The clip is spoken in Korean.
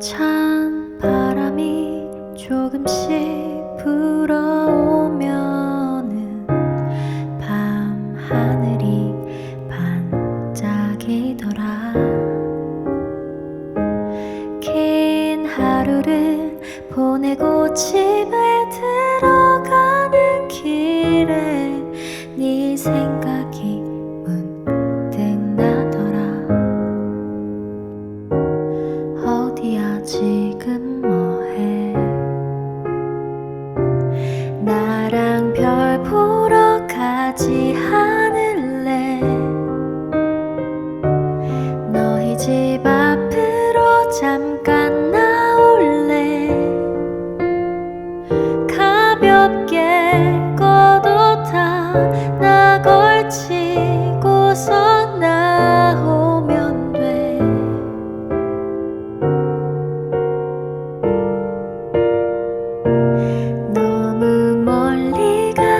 찬 바람이 조금씩 불어오면은 밤 하늘이 반짝이더라. 긴 하루를 보내고 집에 들어가는 길에 네 생각 보러 가지 않을래? 너희 집 앞으로 잠깐 나올래? 가볍게 걷어 타